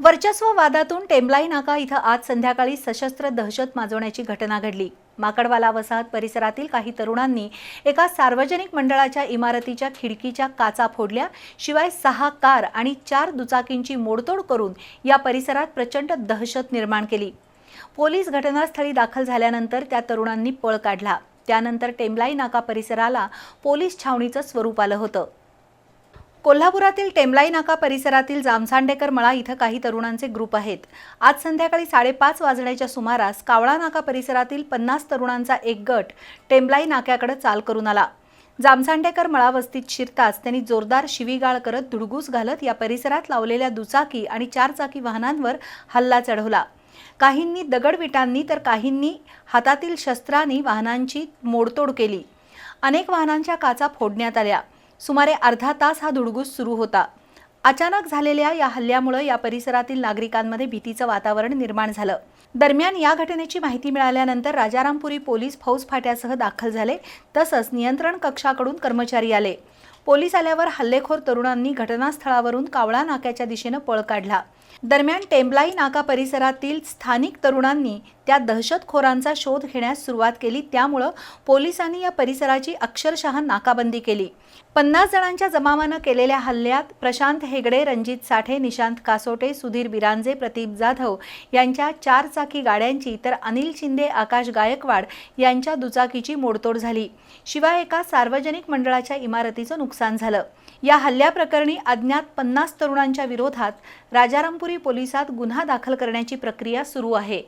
वर्चस्व वादातून टेंबलाई नाका इथं आज संध्याकाळी सशस्त्र दहशत माजवण्याची घटना घडली. माकडवाला वसाहत परिसरातील काही तरुणांनी एका सार्वजनिक मंडळाच्या इमारतीच्या खिडकीच्या काचा फोडल्या. शिवाय सहा कार आणि चार दुचाकींची मोडतोड करून या परिसरात प्रचंड दहशत निर्माण केली. पोलीस घटनास्थळी दाखल झाल्यानंतर त्या तरुणांनी पळ काढला. त्यानंतर टेंबलाई नाका परिसराला पोलीस छावणीचं स्वरूप आलं होतं. कोल्हापुरातील टेंबलाई नाका परिसरातील जामसांडेकर मळा इथं काही तरुणांचे ग्रुप आहेत. आज संध्याकाळी साडेपाच वाजण्याच्या सुमारास कावळा नाका परिसरातील पन्नास तरुणांचा एक गट टेमलाई नाक्याकडे चाल करून आला. जामसांडेकर मळा वस्तीत शिरताच त्यांनी जोरदार शिवीगाळ करत धुडगूस घालत या परिसरात लावलेल्या दुचाकी आणि चारचाकी वाहनांवर हल्ला चढवला. काहींनी दगडविटांनी तर काहींनी हातातील शस्त्रांनी वाहनांची मोडतोड केली. अनेक वाहनांच्या काचा फोडण्यात आल्या. सुमारे अर्धा तास हा धुडगूस सुरू होता. अचानक झालेल्या या हल्ल्यामुळे या परिसरातील नागरिकांमध्ये भीतीचं वातावरण निर्माण झालं. दरम्यान या घटनेची माहिती मिळाल्यानंतर राजारामपुरी पोलीस फौज फाट्यासह दाखल झाले तसंच नियंत्रण कक्षाकडून कर्मचारी आले. पोलीस आल्यावर हल्लेखोर तरुणांनी घटनास्थळावरून कावळा नाक्याच्या दिशेनं पळ काढला. दरम्यान टेंबलाई नाका परिसरातील स्थानिक तरुणांनी त्या दहशतखोरांचा शोध घेण्यास सुरुवात केली. त्यामुळं पोलिसांनी या परिसराची अक्षरशः नाकाबंदी केली. पन्नास जणांच्या जमावानं केलेल्या हल्ल्यात प्रशांत हेगडे रणजित साठे निशांत कासोटे सुधीर बिरांजे प्रदीप जाधव यांच्या चारचाकी गाड्यांची तर अनिल शिंदे आकाश गायकवाड यांच्या दुचाकीची मोडतोड झाली. शिवाय एका सार्वजनिक मंडळाच्या इमारतीचं नुकसान झालं. या हल्ल्याप्रकरणी अज्ञात पन्नास तरुणांच्या विरोधात राजारामपुरी पोलिसात गुन्हा दाखल करण्याची प्रक्रिया सुरू आहे.